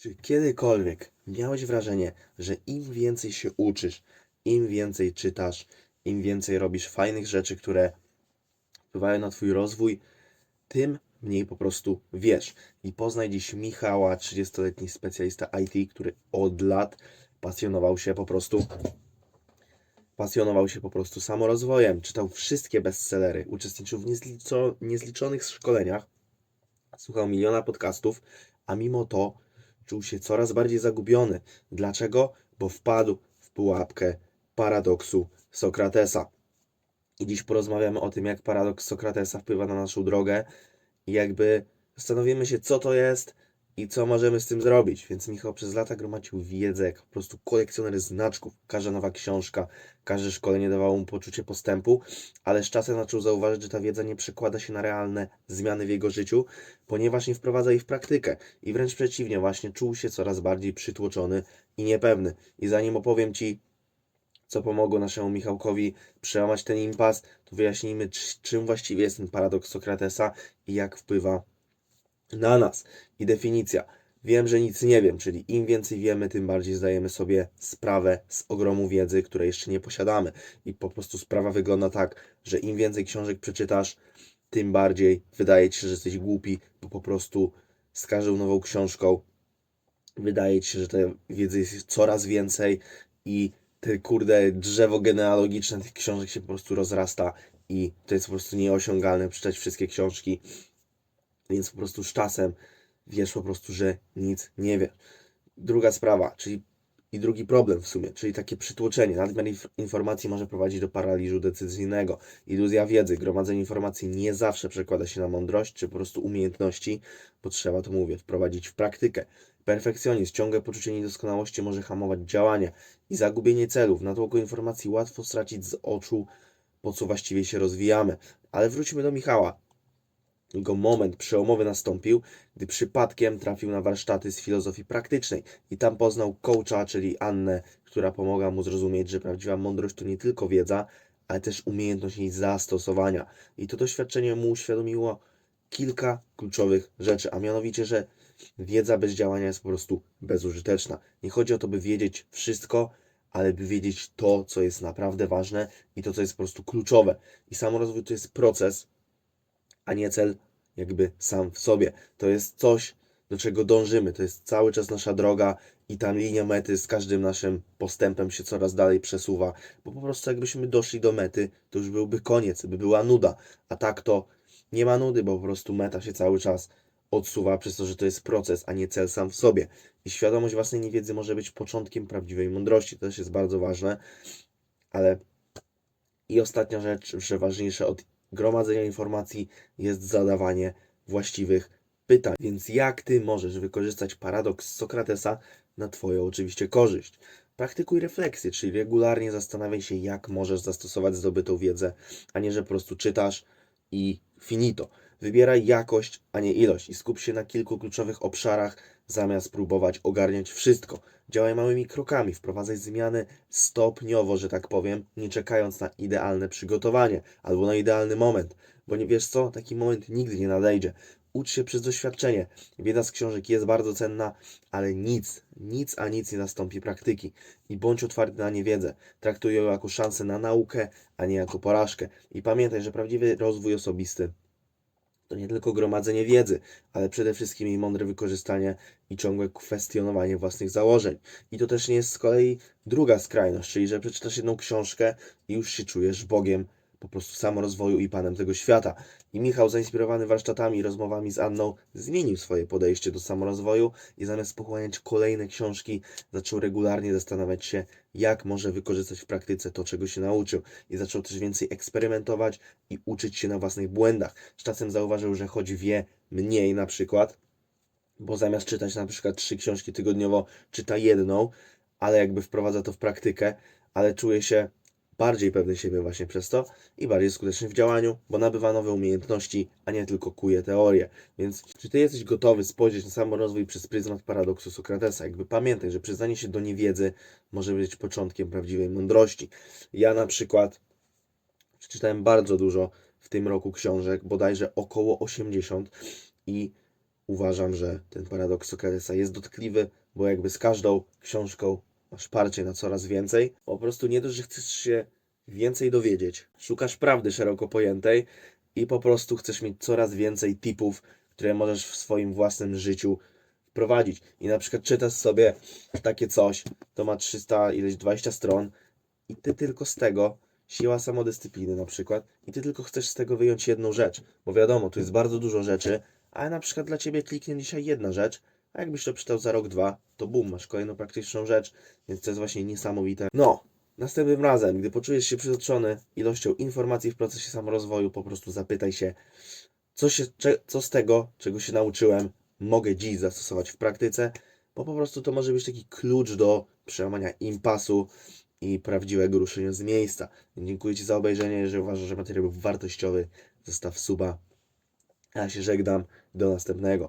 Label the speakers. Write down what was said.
Speaker 1: Czy kiedykolwiek miałeś wrażenie, że im więcej się uczysz, im więcej czytasz, im więcej robisz fajnych rzeczy, które wpływają na Twój rozwój, tym mniej po prostu wiesz. I poznaj dziś Michała, 30-letni specjalista IT, który od lat pasjonował się po prostu pasjonował się po prostu samorozwojem, czytał wszystkie bestsellery, uczestniczył w niezliczo, niezliczonych szkoleniach, słuchał miliona podcastów, a mimo to czuł się coraz bardziej zagubiony. Dlaczego? Bo wpadł w pułapkę paradoksu Sokratesa. I dziś porozmawiamy o tym, jak paradoks Sokratesa wpływa na naszą drogę i jakby zastanowimy się, co to jest i co możemy z tym zrobić. Więc Michał przez lata gromadził wiedzę, jak po prostu kolekcjoner znaczków. Każda nowa książka, każde szkolenie dawało mu poczucie postępu, ale z czasem zaczął zauważyć, że ta wiedza nie przekłada się na realne zmiany w jego życiu, ponieważ nie wprowadza jej w praktykę. I wręcz przeciwnie, właśnie czuł się coraz bardziej przytłoczony i niepewny. I zanim opowiem Ci, co pomogło naszemu Michałkowi przełamać ten impas, to wyjaśnijmy, czy- czym właściwie jest ten paradoks Sokratesa i jak wpływa na nas. I definicja. Wiem, że nic nie wiem, czyli im więcej wiemy, tym bardziej zdajemy sobie sprawę z ogromu wiedzy, której jeszcze nie posiadamy. I po prostu sprawa wygląda tak, że im więcej książek przeczytasz, tym bardziej wydaje ci się, że jesteś głupi, bo po prostu z każdą nową książką wydaje ci się, że tej wiedzy jest coraz więcej i te kurde drzewo genealogiczne tych książek się po prostu rozrasta i to jest po prostu nieosiągalne przeczytać wszystkie książki, więc po prostu z czasem wiesz po prostu, że nic nie wiesz. Druga sprawa, czyli i drugi problem w sumie, czyli takie przytłoczenie. Nadmiar inf- informacji może prowadzić do paraliżu decyzyjnego. Iluzja wiedzy, gromadzenie informacji nie zawsze przekłada się na mądrość czy po prostu umiejętności, bo trzeba to mówię, wprowadzić w praktykę. Perfekcjonizm, ciągłe poczucie niedoskonałości może hamować działanie i zagubienie celów. W natłoku informacji łatwo stracić z oczu, po co właściwie się rozwijamy. Ale wróćmy do Michała. Jego moment przełomowy nastąpił, gdy przypadkiem trafił na warsztaty z filozofii praktycznej i tam poznał coacha, czyli Annę, która pomogła mu zrozumieć, że prawdziwa mądrość to nie tylko wiedza, ale też umiejętność jej zastosowania. I to doświadczenie mu uświadomiło kilka kluczowych rzeczy, a mianowicie, że wiedza bez działania jest po prostu bezużyteczna. Nie chodzi o to, by wiedzieć wszystko, ale by wiedzieć to, co jest naprawdę ważne i to, co jest po prostu kluczowe. I samorozwój to jest proces, a nie cel jakby sam w sobie. To jest coś, do czego dążymy. To jest cały czas nasza droga i ta linia mety z każdym naszym postępem się coraz dalej przesuwa, bo po prostu jakbyśmy doszli do mety, to już byłby koniec, by była nuda. A tak to nie ma nudy, bo po prostu meta się cały czas odsuwa przez to, że to jest proces, a nie cel sam w sobie. I świadomość własnej niewiedzy może być początkiem prawdziwej mądrości. To też jest bardzo ważne, ale i ostatnia rzecz, że ważniejsze od gromadzenia informacji jest zadawanie właściwych pytań. Więc jak ty możesz wykorzystać paradoks Sokratesa na twoją oczywiście korzyść? Praktykuj refleksję, czyli regularnie zastanawiaj się, jak możesz zastosować zdobytą wiedzę, a nie, że po prostu czytasz i finito. Wybieraj jakość, a nie ilość i skup się na kilku kluczowych obszarach, zamiast próbować ogarniać wszystko. Działaj małymi krokami, wprowadzaj zmiany stopniowo, że tak powiem, nie czekając na idealne przygotowanie albo na idealny moment, bo nie wiesz co, taki moment nigdy nie nadejdzie. Ucz się przez doświadczenie. Wiedza z książek jest bardzo cenna, ale nic, nic a nic nie nastąpi praktyki. I bądź otwarty na niewiedzę. Traktuj ją jako szansę na naukę, a nie jako porażkę. I pamiętaj, że prawdziwy rozwój osobisty to nie tylko gromadzenie wiedzy, ale przede wszystkim jej mądre wykorzystanie i ciągłe kwestionowanie własnych założeń. I to też nie jest z kolei druga skrajność, czyli że przeczytasz jedną książkę i już się czujesz Bogiem po prostu samorozwoju i Panem tego świata. I Michał, zainspirowany warsztatami i rozmowami z Anną, zmienił swoje podejście do samorozwoju i zamiast pochłaniać kolejne książki, zaczął regularnie zastanawiać się, jak może wykorzystać w praktyce to, czego się nauczył. I zaczął też więcej eksperymentować i uczyć się na własnych błędach. Z czasem zauważył, że choć wie mniej na przykład, bo zamiast czytać na przykład trzy książki tygodniowo, czyta jedną, ale jakby wprowadza to w praktykę, ale czuje się bardziej pewny siebie właśnie przez to i bardziej skuteczny w działaniu, bo nabywa nowe umiejętności, a nie tylko kuje teorie. Więc czy ty jesteś gotowy spojrzeć na samorozwój przez pryzmat paradoksu Sokratesa? Jakby pamiętaj, że przyznanie się do niewiedzy może być początkiem prawdziwej mądrości. Ja na przykład przeczytałem bardzo dużo w tym roku książek, bodajże około 80 i uważam, że ten paradoks Sokratesa jest dotkliwy, bo jakby z każdą książką masz parcie na coraz więcej. Po prostu nie dość, że chcesz się więcej dowiedzieć, szukasz prawdy szeroko pojętej i po prostu chcesz mieć coraz więcej tipów, które możesz w swoim własnym życiu wprowadzić. I na przykład czytasz sobie takie coś, to ma 300, ileś 20 stron i ty tylko z tego, siła samodyscypliny na przykład, i ty tylko chcesz z tego wyjąć jedną rzecz, bo wiadomo, tu jest bardzo dużo rzeczy, ale na przykład dla ciebie kliknie dzisiaj jedna rzecz, a jakbyś to czytał za rok, dwa, to bum, masz kolejną praktyczną rzecz, więc to jest właśnie niesamowite. No, następnym razem, gdy poczujesz się przytoczony ilością informacji w procesie samorozwoju, po prostu zapytaj się, co, się, co z tego, czego się nauczyłem, mogę dziś zastosować w praktyce, bo po prostu to może być taki klucz do przełamania impasu i prawdziwego ruszenia z miejsca. Dziękuję Ci za obejrzenie. Jeżeli uważasz, że materiał był wartościowy, zostaw suba. Ja się żegnam. Do następnego.